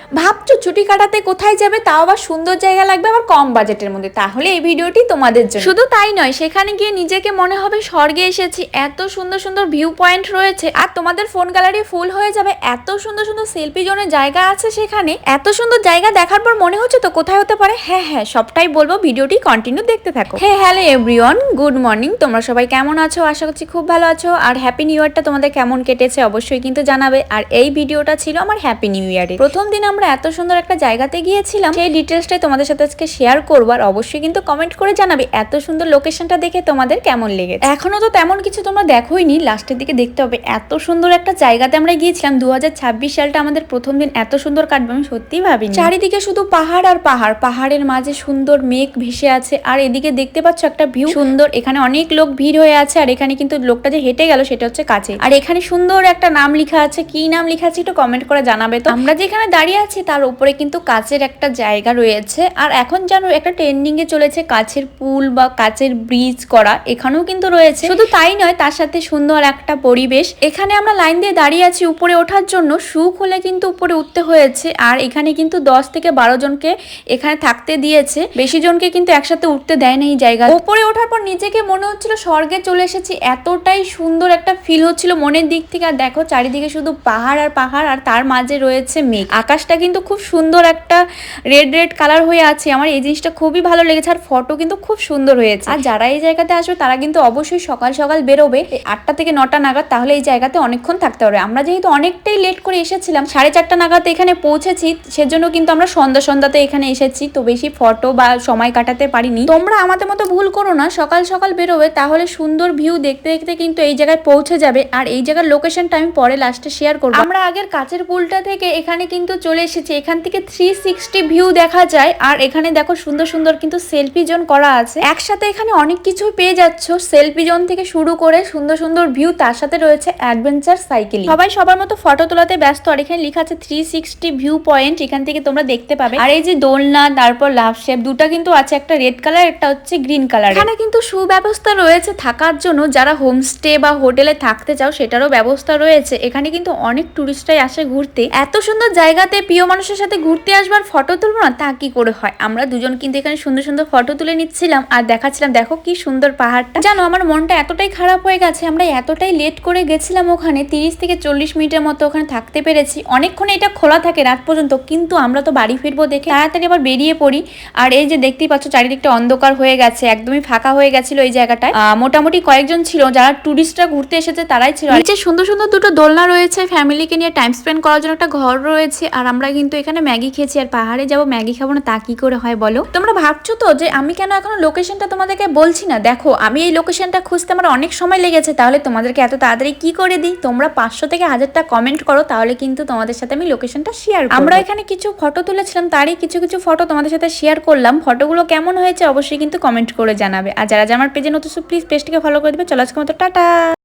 ভাবছ ছুটি কাটাতে কোথায় যাবে? তাও আবার সুন্দর জায়গা লাগবে আবার কম বাজেটের মধ্যে। তাহলে এই ভিডিওটি তোমাদের জন্য। শুধু তাই নয় সেখানে গিয়ে নিজেকে মনে হবে স্বর্গে এসেছি। এত সুন্দর সুন্দর ভিউ পয়েন্ট রয়েছে আর তোমাদের ফোন গ্যালারি ফুল হয়ে যাবে। এত সুন্দর সুন্দর সেলফি জোনের জায়গা আছে সেখানে। এত সুন্দর জায়গা দেখার পর মনে হচ্ছে তো কোথায় হতে পারে? হ্যাঁ হ্যাঁ সবটাই বলব ভিডিওটি কন্টিনিউ দেখতে থাকো। হ্যাঁ হ্যালো এভরিওয়ান গুড মর্নিং তোমরা সবাই কেমন আছো? আশা করছি খুব ভালো আছো। আর হ্যাপি নিউ ইয়ারটা তোমাদের কেমন কেটেছে অবশ্যই কিন্তু জানাবে। আর এই ভিডিওটা ছিল আমার হ্যাপি নিউ ইয়ারে প্রথম দিন আমরা এত সুন্দর একটা জায়গাতে গিয়েছিলাম, সেই ডিটেলসটাই তোমাদের সাথে আজকে শেয়ার করব। আর অবশ্যই কিন্তু কমেন্ট করে জানাবে এত সুন্দর লোকেশনটা দেখে তোমাদের কেমন লেগেছে। এখনও তো তেমন কিছু তোমরা দেখোই নি লাস্টের দিকে দেখতে হবে। এত সুন্দর একটা জায়গাতে আমরা গিয়েছিলাম দু হাজার ছাব্বিশ সালটা আমাদের প্রথম দিন এত সুন্দর কাটবে, আমি সত্যিই ভাবিনি। চারিদিকে শুধু পাহাড় আর পাহাড়, পাহাড়ের মাঝে সুন্দর মেঘ ভেসে আছে, আর এদিকে দেখতে পাচ্ছ একটা ভিউ সুন্দর, এখানে অনেক লোক ভিড় হয়ে আছে, আর এখানে কিন্তু লোকটা যে হেঁটে গেল সেটা হচ্ছে কাছে। আর এখানে সুন্দর একটা নাম লেখা আছে, কি নাম লেখা আছে একটু কমেন্ট করে জানাবে তো। আমরা যেখানে দাঁড়িয়ে আছি, তার উপরে কিন্তু কাচের একটা জায়গা রয়েছে। আর এখন যেন একটা ট্রেন্ডিং এ চলেছে কাছের পুল বা কাচের ব্রিজ করা, এখানেও কিন্তু রয়েছে। শুধু তাই নয়, তার সাথে সুন্দর একটা পরিবেশ। এখানে আমরা লাইন দিয়ে দাঁড়িয়ে আছি উপরে ওঠার জন্য। শু খুলে কিন্তু উপরে উঠতে হয়েছে। আর এখানে কিন্তু দশ থেকে বারো জনকে এখানে থাকতে দিয়েছে। বেশি জনকে কিন্তু একসাথে উঠতে দেয় না এই জায়গা। উপরে ওঠার পর নিজেকে মনে হচ্ছিল স্বর্গে চলে এসেছি। এতটাই সুন্দর একটা ফিল হচ্ছিল মনের দিক থেকে। আর দেখো, চারিদিকে শুধু পাহাড় আর পাহাড়, আর তার মাঝে রয়েছে মেঘ। আকাশটা কিন্তু খুব সুন্দর একটা রেড রেড কালার হয়ে আছে। আমার এই জিনিসটা খুবই ভালো লেগেছে আর ফটো কিন্তু খুব সুন্দর হয়েছে। আর যারা এই জায়গাতে আসবে, তারা কিন্তু অবশ্যই সকাল সকাল বেরোবে। আটটা থেকে নটা নাগাদ তাহলে এই জায়গাতে অনেকক্ষণ থাকতে পারবে আমরা যেহেতু অনেকটাই লেট করে এসেছিলাম, সাড়ে চারটা নাগাদ এখানে পৌঁছেছি, সেজন্য কিন্তু আমরা সন্ধ্যা সন্ধ্যাতে এখানে এসেছি। তো বেশি ফটো বা সময় কাটাতে পারিনি। তোমরা আমাদের মতো ভুল করো না, সকাল সকাল বেরোবে, তাহলে সুন্দর ভিউ দেখতে দেখতে কিন্তু এই জায়গায় পৌঁছে যাবে। আর এই জায়গার লোকেশনটা আমি পরে লাস্টে শেয়ার করব। আমরা আগের কাছের পুলটা থেকে এখানে কিন্তু চলে এসেছি। এখান থেকে থ্রি সিক্সটি ভিউ দেখা যায়। আর এখানে দেখো সুন্দর সুন্দর কিন্তু সেলফি জোন করা আছে। একসাথে এখানে অনেক কিছু পেয়ে যাচ্ছ। সেলফি জোন থেকে শুরু করে সুন্দর সুন্দর ভিউ তার সাথে রয়েছে অ্যাডভেঞ্চার সাইকেল সবাই সবার মতো ফটো তোলাতে ব্যস্ত। আর এখানে লেখা আছে থ্রি সিক্সটি ভিউ পয়েন্ট এখান থেকে তোমরা দেখতে পাবে। আর এই যে দোলনা, তারপর লাভ শেপ দুটা কিন্তু আছে। একটা রেড কালার একটা হচ্ছে গ্রিন কালার এখানে কিন্তু সুব্যবস্থা রয়েছে থাকার জন্য। যারা হোমস্টে বা হোটেলে থাকতে চাও, সেটারও ব্যবস্থা রয়েছে। এখানে কিন্তু অনেক টুরিস্টরাই আসে ঘুরতে। এত সুন্দর জায়গাতে প্রিয় মানুষের সাথে ঘুরতে আসবার ফটো তুলবো না, তা কি করে হয়? আমরা দুজন কিন্তু এখানে সুন্দর সুন্দর ফটো তুলে নিচ্ছিলাম আর দেখাচ্ছিলাম, দেখো কি সুন্দর পাহাড়টা। জানো, আমার মনটা এতটাই খারাপ হয়ে গেছে, আমরা এতটাই লেট করে গেছিলাম ওখানে, তিরিশ থেকে চল্লিশ মিনিটের মতো ওখানে থাকতে পেরেছি। অনেকক্ষণ এটা খোলা থাকে রাত পর্যন্ত, কিন্তু আমরা তো বাড়ি ফিরবো দেখে তাড়াতাড়ি আবার বেরিয়ে পড়ি। আর এই যে দেখতেই পাচ্ছ, চারিদিকটা অন্ধকার হয়ে গেছে, একদমই ফাঁকা হয়ে গেছিল এই জায়গাটায়। মোটামুটি কয়েকজন ছিল, যারা টুরিস্টরা ঘুরতে এসেছে, তারাই ছিল। নিচে সুন্দর সুন্দর দুটো দোলনা রয়েছে ফ্যামিলিকে নিয়ে টাইম স্পেন্ড করার জন্য একটা ঘর রয়েছে, আর আমরা কিন্তু এখানে ম্যাগি খেয়েছি আর পাহাড়ে যাব, ম্যাগি খাব না, তা কি করে হয় বলো? তোমরা ভাবছ তো যে আমি কেন এখনও লোকেশনটা তোমাদেরকে বলছি না? দেখো, আমি এই লোকেশনটা খুঁজতে আমার অনেক সময় লেগেছে, তাহলে তোমাদেরকে এত তাড়াতাড়ি কি করে দিই? তোমরা পাঁচশো থেকে হাজারটা কমেন্ট করো, তাহলে কিন্তু তোমাদের সাথে আমি লোকেশনটা শেয়ার আমরা এখানে কিছু ফটো তুলেছিলাম, তারই কিছু কিছু ফটো তোমাদের সাথে শেয়ার করলাম। ফটোগুলো কেমন হয়েছে অবশ্যই কিন্তু কমেন্ট করে জানাবে। আর যারা যারা আমার পেজে নতুন প্লিজ পেজটিকে ফলো করে দেবে। চলো আজকে মতো, টাটা!